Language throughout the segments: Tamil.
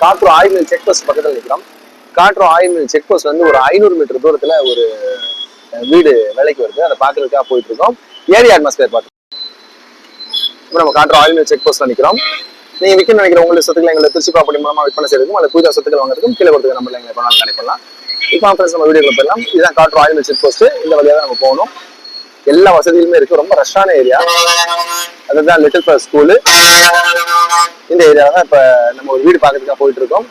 காற்று ஆயில் செக் போஸ்ட் பக்கத்தில் நிற்கிறோம் காற்று ஆயில் செக் போஸ்ட் வந்து ஒரு ஐநூறு மீட்டர் தூரத்துல ஒரு வீடு வேலைக்கு வருது. அதை பார்க்கறதுக்காக போயிட்டு இருக்கோம். ஏரி அட்மாஸ்பியர் பார்த்து. இப்போ நம்ம காற்று ஆயில் செக் போஸ்ட்ல நிற்கிறோம் நீங்க விற்கணும்னு நினைக்கிற உங்களுக்கு சொத்துக்களை எங்களை திருச்சி ப்ராப்பர்ட்டி மூலமா விற்பனை செய்யறதுக்கும் அல்லது பூஜா சொத்துக்கள் வாங்குறதுக்கும் கீழே கொடுத்துக்க நம்ம எங்களை பண்ணலாம். கணிப்பலாம் இப்போ ஃப்ரெண்ட்ஸ் நம்ம வீடியோக்குள்ள போயிடலாம். இதுதான் காற்று ஆயில் செக் போஸ்ட் இந்த வழியாக தான் நம்ம போகணும். எல்லா வசதியுமே இருக்கு. ரொம்ப ரஷ்ஷான ஏரியா அதுதான் லிட்டில் ஃபிளவர் ஸ்கூலு இந்த ஏரியாவில் தான் இப்போ நம்ம ஒரு வீடு பார்க்கறதுக்காக போயிட்டு இருக்கோம்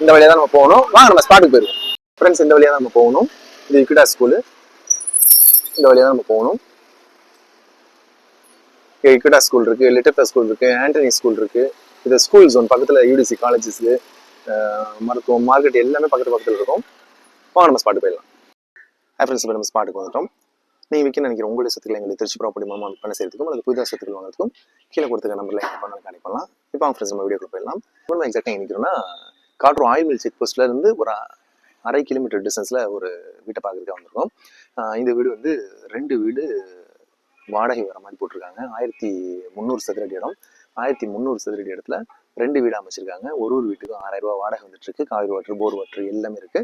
இந்த வழியா தான் நம்ம போகணும். வாங்க நம்ம ஸ்பாட்டுக்கு போயிருக்கோம் ஃப்ரெண்ட்ஸ் இந்த வழியா தான் நம்ம போகணும். இது இக்கிடா ஸ்கூலு இந்த வழியா தான் நம்ம போகணும். இங்க இக்கிடா ஸ்கூல் இருக்கு லிட்டில் ஃபிளவர் ஸ்கூல் இருக்கு ஆண்டனி ஸ்கூல் இருக்குது இது ஸ்கூல் ஜோன் பக்கத்தில் யூடிசி காலேஜஸ் மருத்துவம் மார்க்கெட் எல்லாமே பக்கத்து பக்கத்தில் இருக்கும். வாங்க நம்ம ஸ்பாட்டு போயிடலாம். ஹை ஃப்ரெண்ட்ஸ் இப்போ நம்ம ஸ்பாட்டுக்கு வந்துட்டோம். நீங்கள் விற்க நினைக்கிற உங்களுடைய சத்துக்களை எங்களுக்கு திருச்சி ப்ராப்பர்ட்டி மூலமாக விற்பனை செய்யறதுக்கும் அல்லது புதிதாக சத்துக்கள் வாங்குறதுக்கும் கீழே கொடுத்துக்க நம்பரில் எங்கள் பண்ணலாம் கணிப்பலாம் இப்போ அவங்க ஃப்ரெண்ட்ஸ் நம்ம வீடியோக்குள்ள போயிடலாம். இப்போ நம்ம எக்ஸாக்டாக நிற்கிறோம்னா காற்று ஆயில் மில் செக் போஸ்ட்ல இருந்து ஒரு அரை கிலோமீட்டர் டிஸ்டன்ஸில் ஒரு வீட்டை பார்க்கறதுக்காக வந்திருக்கோம். இந்த வீடு வந்து ரெண்டு வீடு வாடகை வர மாதிரி போட்டிருக்காங்க. ஆயிரத்தி முந்நூறு சதுரடி இடம். ஆயிரத்தி முந்நூறு சதுரடி இடத்துல ரெண்டு வீடு அமைச்சிருக்காங்க. ஒரு ஒரு வீட்டுக்கும் ஆறாயிரம் ரூபாய் வாடகை வந்துட்டு இருக்கு காவிரி வாட்டர் போர் வாட்டர் எல்லாமே இருக்கு.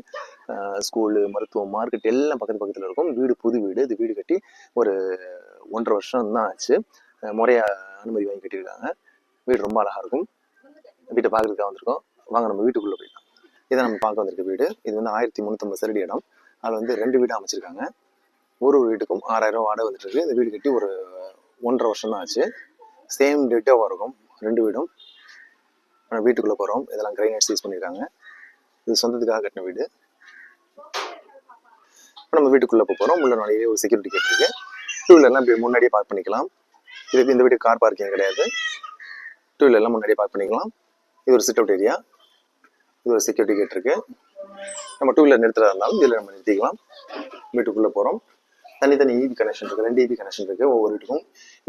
ஸ்கூலு மருத்துவம் மார்க்கெட் எல்லாம் பக்கத்து பக்கத்தில் இருக்கும். வீடு புது வீடு. இது வீடு கட்டி ஒரு ஒன்றரை வருஷம் தான் ஆச்சு. முறையாக அனுமதி வாங்கி கட்டியிருக்காங்க. வீடு ரொம்ப அழகாக இருக்கும். வீட்டை பார்க்குறதுக்காக வந்திருக்கோம். வாங்க நம்ம வீட்டுக்குள்ளே போயிடலாம். இதை நம்ம பார்க்க வந்திருக்க வீடு. இது வந்து ஆயிரத்தி முந்நூற்றம்பது சரடி இடம். அதில் வந்து ரெண்டு வீடு அமைச்சிருக்காங்க. ஒரு ஒரு வீட்டுக்கும் ஆறாயிரம் ரூபா வாடகை வந்துட்டு இருக்கு இந்த வீடு கட்டி ஒரு ஒன்றரை வருஷம் தான் ஆச்சு. சேம் டேட்டாக இருக்கும் ரெண்டு வீடும். வீட்டுக்குள்ளே போகிறோம் இதெல்லாம் கிரைனேட்ஸ் யூஸ் பண்ணியிருக்காங்க இது சொந்தத்துக்காக கட்டின வீடு. இப்போ நம்ம வீட்டுக்குள்ளே போக போகிறோம் உள்ள நாளையே ஒரு செக்யூரிட்டி கேட் இருக்குது டூ வீலர்லாம் இப்படி முன்னாடியே பார்க் பண்ணிக்கலாம். இதுக்கு இந்த வீடு கார் பார்க்கிங் கிடையாது. டூ வீலர்லாம் முன்னாடியே பார்க் பண்ணிக்கலாம். இது ஒரு சிட் அவுட் ஏரியா இது ஒரு செக்யூரிட்டி கேட் இருக்கு. நம்ம டூ வீலர் நிறுத்துறதா இருந்தாலும் இதில் நம்ம நிறுத்திக்கலாம். வீட்டுக்குள்ளே போகிறோம் தனித்தனி இபி கனெக்ஷன் இருக்குது ரெண்டு இபி கனெக்ஷன் இருக்குது ஒவ்வொரு வீட்டுக்கும்.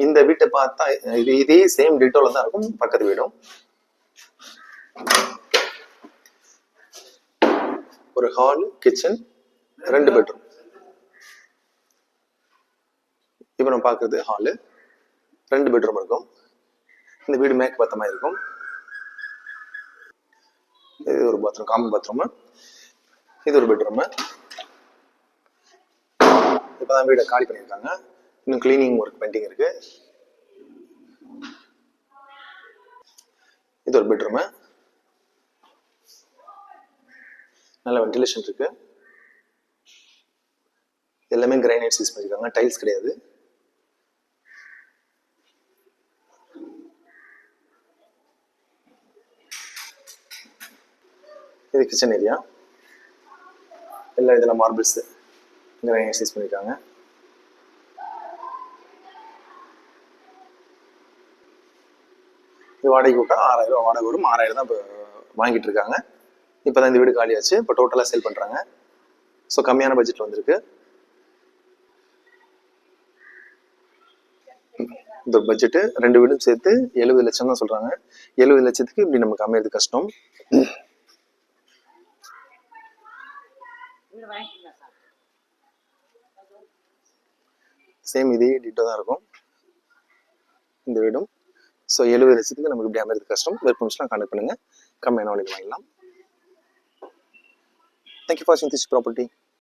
இந்த வீட்டை பார்த்தா இது இதே சேம் டீட்டோவில் தான் இருக்கும். பக்கத்து வீடும். ஒரு ஹால் கிச்சன் ரெண்டு பெட்ரூம் இப்போ நம்ம பார்க்குறது ஹாலு ரெண்டு பெட்ரூம் இருக்கும். இந்த வீடு மேற்கு பத்தமாக இருக்கும். இது ஒரு பாத்ரூம் காமன் பாத்ரூம் இது ஒரு பெட்ரூம் இப்போதான் வீடை காலி பண்ணியிருக்காங்க. இன்னும் கிளீனிங் ஒர்க் பெண்டிங் இருக்கு. இது ஒரு பெட்ரூமு நல்ல வென்டிலேஷன் இருக்கு. எல்லாமே கிரைனைட்ஸ் யூஸ் பண்ணிருக்காங்க. டைல்ஸ் கிடையாது. இது கிச்சன் ஏரியா எல்லா இதில் மார்பிள்ஸ் கிரைனைட்ஸ் யூஸ் பண்ணிருக்காங்க. இது வாடகை விட்டா ஆறாயிரம் ரூபாய் வாடகை வரும். ஆறாயிரம் தான் இப்போ வாங்கிட்டு இருக்காங்க. இப்போ தான் இந்த வீடு காலியாச்சு. இப்போ டோட்டலாக சேல் பண்ணுறாங்க ஸோ கம்மியான பட்ஜெட்டில் வந்திருக்கு. இந்த பட்ஜெட்டு ரெண்டு வீடும் சேர்த்து எழுபது லட்சம் தான் சொல்கிறாங்க எழுபது லட்சத்துக்கு இப்படி நமக்கு அமையிறது கஷ்டம். சேம் இதே டிட்டோ தான் இருக்கும். இந்த வீடும். ஸோ எழுபது லட்சத்துக்கு நமக்கு இப்படி அமைறது கஷ்டம். விருப்பம்ஸ்லாம் கான்டாக்ட் பண்ணுங்கள் கம்மியான வழியில் வாங்கிடலாம். தேங்க்யூ ஃபார் வாட்சிங் திஸ் ப்ராப்பர்ட்டி